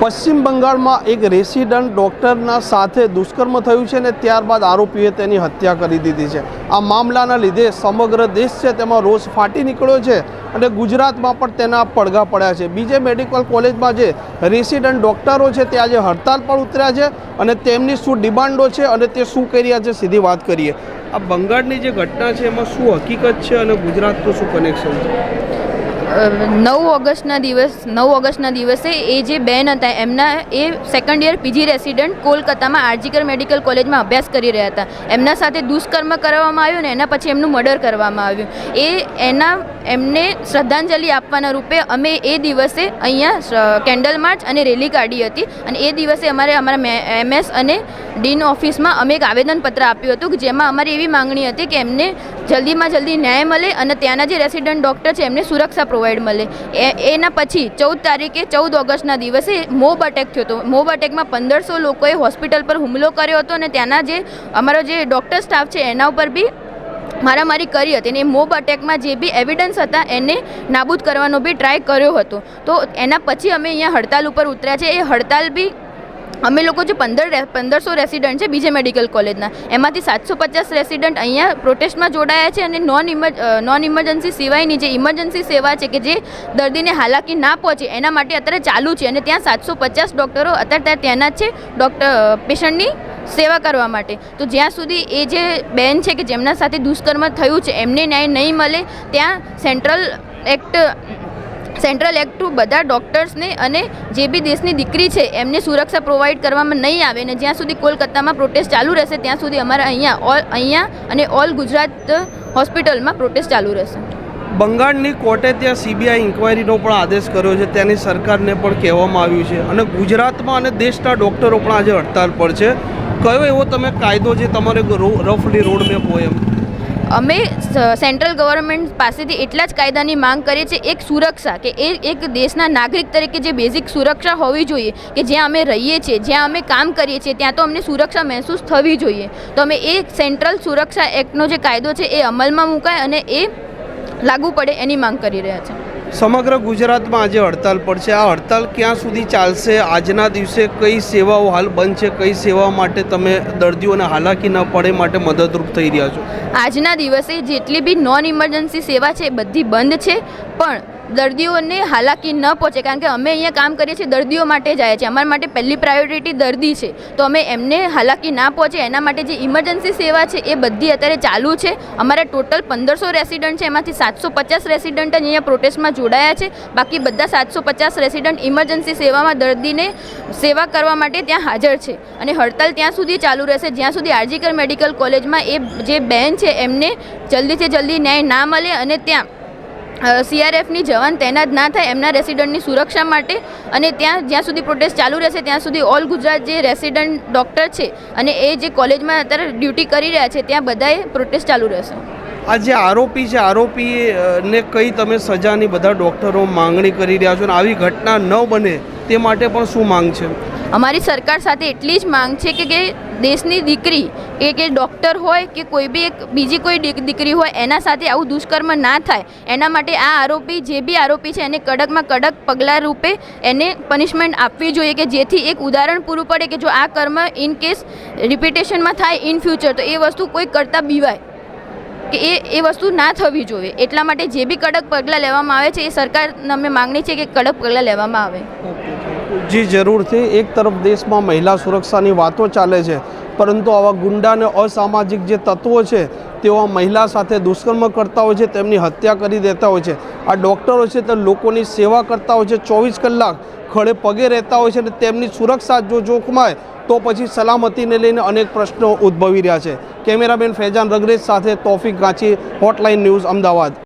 પશ્ચિમ બંગાળમાં એક રેસિડન્ટ ડૉક્ટરના સાથે દુષ્કર્મ થયું છે ને ત્યારબાદ આરોપીએ તેની હત્યા કરી દીધી છે. આ મામલાના લીધે સમગ્ર દેશ છે તેમાં રોષ ફાટી નીકળ્યો છે અને ગુજરાતમાં પણ તેના પડઘા પડ્યા છે. બીજે મેડિકલ કોલેજમાં જે રેસિડન્ટ ડૉક્ટરો છે તે આજે હડતાલ પર ઉતર્યા છે અને તેમની શું ડિમાન્ડો છે અને તે શું કરી રહ્યા છે સીધી વાત કરીએ. આ બંગાળની જે ઘટના છે એમાં શું હકીકત છે અને ગુજરાતનું શું કનેક્શન છે? નવ ઓગસ્ટના દિવસ નવ ઓગસ્ટના દિવસે એ જે બેન હતા, એમના એ સેકન્ડ યર પીજી રેસિડન્ટ કોલકાતામાં આરજીકર મેડિકલ કોલેજમાં અભ્યાસ કરી રહ્યા હતા. એમના સાથે દુષ્કર્મ કરવામાં આવ્યું ને એના પછી એમનું મર્ડર કરવામાં આવ્યું. એ એના એમને શ્રદ્ધાંજલિ આપવાના રૂપે અમે એ દિવસે અહીંયા કેન્ડલ માર્ચ અને રેલી કાઢી હતી અને એ દિવસે અમારે અમારા એમએસ અને ડીન ઓફિસમાં અમે એક આવેદનપત્ર આપ્યું હતું કે જેમાં અમારી એવી માંગણી હતી કે એમને જલ્દીમાં જલ્દી ન્યાય મળે અને ત્યાંના જે રેસિડન્ટ ડૉક્ટર છે એમને સુરક્ષા પ્રોવાઈડ મળે. એના પછી ચૌદ તારીખે, ચૌદ ઓગસ્ટના દિવસે મોબ અટેક થયો હતો. મોબ અટેકમાં પંદરસો લોકોએ હોસ્પિટલ પર હુમલો કર્યો હતો અને ત્યાંના જે અમારો જે ડૉક્ટર સ્ટાફ છે એના ઉપર બી મારામારી કરી હતી અને મોબ અટેકમાં જે બી એવિડન્સ હતા એને નાબૂદ કરવાનો બી ટ્રાય કર્યો હતો. તો એના પછી અમે અહીંયા હડતાલ ઉપર ઉતર્યા છે. એ હડતાલ બી અમે લોકો જે પંદર પંદરસો રેસિડન્ટ છે બીજે મેડિકલ કોલેજના. એમાંથી સાતસો પચાસ રેસિડન્ટ અહીંયા પ્રોટેસ્ટમાં જોડાયા છે અને નોન ઇમર્જ નોન ઇમરજન્સી સિવાયની જે ઇમરજન્સી સેવા છે કે જે દર્દીને હાલાકી ના પહોંચે, એના માટે અત્યારે ચાલુ છે અને ત્યાં સાતસો પચાસ ડૉક્ટરો અત્યારે ત્યાં ત્યાંના છે ડૉક્ટર પેશન્ટની સેવા કરવા માટે. તો જ્યાં સુધી એ જે બેન છે કે જેમના સાથે દુષ્કર્મ થયું છે, એમને ન્યાય નહીં મળે, ત્યાં central act central act to બધા ડૉક્ટર્સને અને જે બી દેશની દીકરી છે, એમને સુરક્ષા પ્રોવાઈડ કરવામાં નહીં આવે ને જ્યાં સુધી કોલકાતામાં પ્રોટેસ્ટ ચાલુ રહેશે, ત્યાં સુધી અમારે અહીંયા ઓલ, અહીંયા અને ઓલ ગુજરાત હોસ્પિટલમાં પ્રોટેસ્ટ ચાલુ રહેશે. બંગાળની કોર્ટે ત્યાં સીબીઆઈ ઇન્કવાયરીનો પણ આદેશ કર્યો છે તેની સરકારને પણ કહેવામાં આવ્યું છે. અને ગુજરાતમાં અને દેશના ડૉક્ટરો પણ આજે હડતાલ પર છે. કયો એવો તમે કાયદો જે તમારે રફલી રોડ મેપ હોય એમ? અમે સેન્ટ્રલ ગવર્મેન્ટ પાસેથી એટલા જ કાયદાની માંગ કરીએ છીએ એક સુરક્ષા, કે એ એક દેશના નાગરિક તરીકે જે બેઝિક સુરક્ષા હોવી જોઈએ, કે જ્યાં અમે રહીએ છીએ, જ્યાં અમે કામ કરીએ છીએ, ત્યાં તો અમને સુરક્ષા મહેસૂસ થવી જોઈએ. તો અમે એ સેન્ટ્રલ સુરક્ષા એક્ટનો જે કાયદો છે એ અમલમાં મુકાય અને એ લાગુ પડે એની માંગ કરી રહ્યા છે સમગ્ર ગુજરાતમાં આજે હડતાલ પર છે. આ હડતાલ ક્યાં સુધી ચાલશે? આજના દિવસે કઈ સેવાઓ હાલ બંધ છે? કઈ સેવા માટે તમે દર્દીઓને હાલાકી ન પડે માટે મદદરૂપ થઈ રહ્યા છો? આજના દિવસે જેટલી બી નોન ઇમરજન્સી સેવા છે બધી બંધ છે. પણ દર્દીઓને હાલાકી ન પહોંચે, કારણ કે અમે અહીંયા કામ કરીએ છીએ, દર્દીઓ માટે જ આવ્યા છીએ. અમારા માટે પહેલી પ્રાયોરિટી દર્દી છે. તો અમે એમને હાલાકી ના પહોંચે, એના માટે જે ઇમરજન્સી સેવા છે, એ બધી અત્યારે ચાલુ છે. અમારા ટોટલ પંદરસો રેસિડન્ટ છે, એમાંથી સાતસો પચાસ રેસિડન્ટ જ અહીંયા પ્રોટેસ્ટમાં જોડાયા છે. બાકી બધા સાતસો પચાસ રેસિડન્ટ ઇમરજન્સી સેવામાં દર્દીને સેવા કરવા માટે ત્યાં હાજર છે. અને હડતાલ ત્યાં સુધી ચાલુ રહેશે. જ્યાં સુધી આરજીકર મેડિકલ કોલેજમાં એ જે બેન છે, એમને જલ્દીથી જલ્દી ન્યાય ના મળે અને ત્યાં સીઆરએફની જવાન તૈનાત ના થાય એમના રેસિડન્ટની સુરક્ષા માટે અને ત્યાં, જ્યાં સુધી પ્રોટેસ્ટ ચાલુ રહેશે, ત્યાં સુધી ઓલ ગુજરાત જે રેસિડન્ટ ડૉક્ટર છે અને એ જે કોલેજમાં અત્યારે ડ્યુટી કરી રહ્યા છે, ત્યાં બધાએ પ્રોટેસ્ટ ચાલુ રહેશે. આ જે આરોપી છે આરોપી ને કઈ તમે સજાની બધા ડૉક્ટરો માંગણી કરી રહ્યા છો અને આવી ઘટના ન બને તે માટે પણ શું માંગ છે? અમારી સરકાર સાથે એટલી જ માંગ છે કે કે દેશની દીકરી કે કે ડૉક્ટર હોય કે કોઈ બી એક બીજી કોઈ દીકરી હોય, એના સાથે આવું દુષ્કર્મ ના થાય. એના માટે આ આરોપી જે બી આરોપી છે, એને કડકમાં કડક પગલાં રૂપે એને પનિશમેન્ટ આપવી જોઈએ કે જેથી એક ઉદાહરણ પૂરું પડે કે જો આ કર્મ ઇન કેસ રિપીટેશનમાં થાય ઇન ફ્યુચર તો એ વસ્તુ કોઈ કરતાં બીવાય. કે એ એ વસ્તુ ના થવી જોઈએ. એટલા માટે જે બી કડક પગલાં લેવામાં આવે છે, એ સરકારને અમે માંગણી છે કે કડક પગલાં લેવામાં આવે. જી, જરૂરથી. એક તરફ દેશમાં મહિલા સુરક્ષાની વાતો ચાલે છે, પરંતુ આવા ગુંડા અને અસામાજિક જે તત્વો છે, તેઓ મહિલા સાથે દુષ્કર્મ કરતા હોય છે, તેમની હત્યા કરી દેતા હોય છે. આ ડૉક્ટરો છે, તે લોકોની સેવા કરતા હોય છે, ચોવીસ કલાક ખડે પગે રહેતા હોય છે અને તેમની સુરક્ષા જો જોખમાય, તો પછી સલામતીને લઈને અનેક પ્રશ્નો ઉદ્ભવી રહ્યા છે. કેમેરામેન ફૈજાન રગરેજ સાથે તોફિક ગાંચી હોટલાઇન ન્યૂઝ અમદાવાદ.